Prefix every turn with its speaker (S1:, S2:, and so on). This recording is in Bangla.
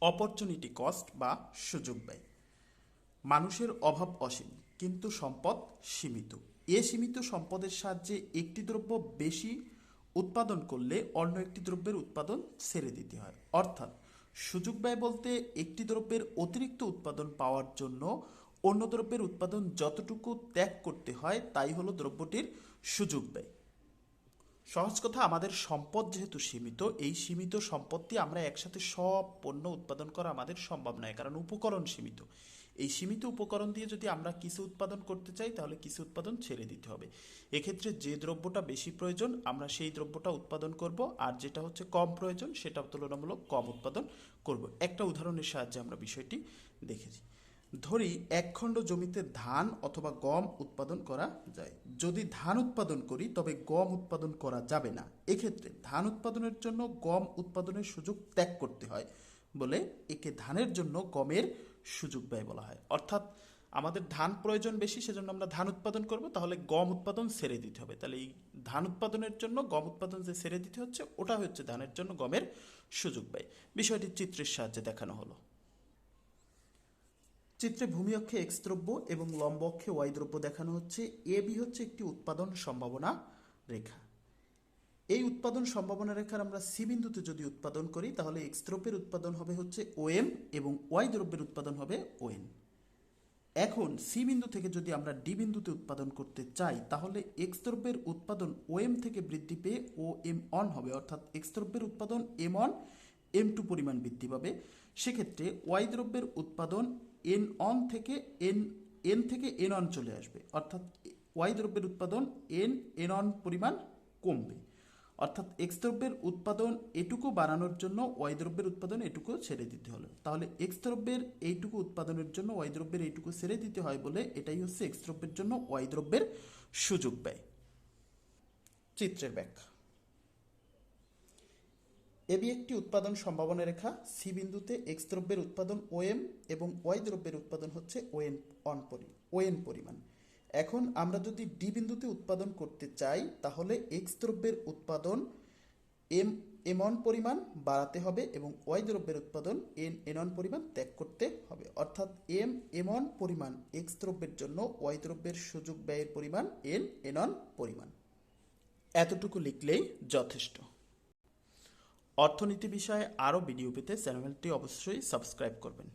S1: অপরচুনিটি কস্ট বা সুযোগ ব্যয়। মানুষের অভাব অসীম, কিন্তু সম্পদ সীমিত। এ সীমিত সম্পদের সাহায্যে একটি দ্রব্য বেশি উৎপাদন করলে অন্য একটি দ্রব্যের উৎপাদন ছেড়ে দিতে হয়। অর্থাৎ, সুযোগ ব্যয় বলতে একটি দ্রব্যের অতিরিক্ত উৎপাদন পাওয়ার জন্য অন্য দ্রব্যের উৎপাদন যতটুকু ত্যাগ করতে হয় তাই হলো দ্রব্যটির সুযোগ ব্যয়। সহজ কথা, আমাদের সম্পদ যেহেতু সীমিত, এই সীমিত সম্পত্তি আমরা একসাথে সব পণ্য উৎপাদন করা আমাদের সম্ভব নয়, কারণ উপকরণ সীমিত। এই সীমিত উপকরণ দিয়ে যদি আমরা কিছু উৎপাদন করতে চাই, তাহলে কিছু উৎপাদন ছেড়ে দিতে হবে। এক্ষেত্রে যে দ্রব্যটা বেশি প্রয়োজন, আমরা সেই দ্রব্যটা উৎপাদন করব, আর যেটা হচ্ছে কম প্রয়োজন, সেটা তুলনামূলক কম উৎপাদন করব। একটা উদাহরণের সাহায্যে আমরা বিষয়টি দেখেছি। ধরি এক খণ্ড জমিতে ধান অথবা গম উৎপাদন করা যায়। যদি ধান উৎপাদন করি, তবে গম উৎপাদন করা যাবে না। এক্ষেত্রে ধান উৎপাদনের জন্য গম উৎপাদনের সুযোগ ত্যাগ করতে হয় বলে একে ধানের জন্য গমের সুযোগ ব্যয় বলা হয়। অর্থাৎ আমাদের ধান প্রয়োজন বেশি, সেজন্য আমরা ধান উৎপাদন করব, তাহলে গম উৎপাদন সেরে দিতে হবে। তাহলে এই ধান উৎপাদনের জন্য গম উৎপাদন যে সেরে দিতে হচ্ছে, ওটা হচ্ছে ধানের জন্য গমের সুযোগ ব্যয়। বিষয়টি চিত্রের সাহায্যে দেখানো হলো। চিত্রে ভূমি অক্ষে এক্স দ্রব্য এবং লম্ব অক্ষে ওয়াই দ্রব্য দেখানো হচ্ছে। এ বি হচ্ছে একটি উৎপাদন সম্ভাবনা রেখা। এই উৎপাদন সম্ভাবনা রেখার আমরা সি বিন্দুতে যদি উৎপাদন করি, তাহলে এক্স দ্রব্যের উৎপাদন হবে হচ্ছে ওএম এবং ওয়াই দ্রব্যের উৎপাদন হবে ওএন এখন সি বিন্দু থেকে যদি আমরা ডি বিন্দুতে উৎপাদন করতে চাই, তাহলে এক্স দ্রব্যের উৎপাদন ওএম থেকে বৃদ্ধি পেয়ে ও এম অন হবে। অর্থাৎ এক্স দ্রব্যের উৎপাদন এম অন এম টু পরিমাণ বৃদ্ধি পাবে। সেক্ষেত্রে ওয়াই দ্রব্যের উৎপাদন এন অন থেকে এন এন থেকে এন অন চলে আসবে। অর্থাৎ ওয়াই দ্রব্যের উৎপাদন এন এন অন পরিমাণ কমবে। অর্থাৎ এক্স দ্রব্যের উৎপাদন এটুকু বাড়ানোর জন্য ওয়াই দ্রব্যের উৎপাদন এটুকু ছেড়ে দিতে হলো। তাহলে এক্স দ্রব্যের এইটুকু উৎপাদনের জন্য ওয়াই দ্রব্যের এইটুকু ছেড়ে দিতে হয় বলে এটাই হচ্ছে এক্স দ্রব্যের জন্য ওয়াই দ্রব্যের সুযোগ ব্যয়। চিত্রের ব্যাখ্যা। এবি একটি উৎপাদন সম্ভাবনা রেখা, সি বিন্দুতে এক্স দ্রব্যের উৎপাদন ওএম এবং ওয়াই দ্রব্যের উৎপাদন হচ্ছে ওএন, অন পরি, ওএন পরিমাণ। এখন আমরা যদি ডি বিন্দুতে উৎপাদন করতে চাই, তাহলে এক্স দ্রব্যের উৎপাদন এম এম অন পরিমাণ বাড়াতে হবে এবং ওয়াই দ্রব্যের উৎপাদন এন এন অন পরিমাণ ত্যাগ করতে হবে। অর্থাৎ এম এম অন পরিমাণ, এক্স দ্রব্যের জন্য ওয়াই দ্রব্যের সুযোগ ব্যয়ের পরিমাণ এন এন অন পরিমাণ। এতটুকু লিখলেই যথেষ্ট। অর্থনীতি বিষয়ে আরও ভিডিও পেতে চ্যানেলটি অবশ্যই সাবস্ক্রাইব করবেন।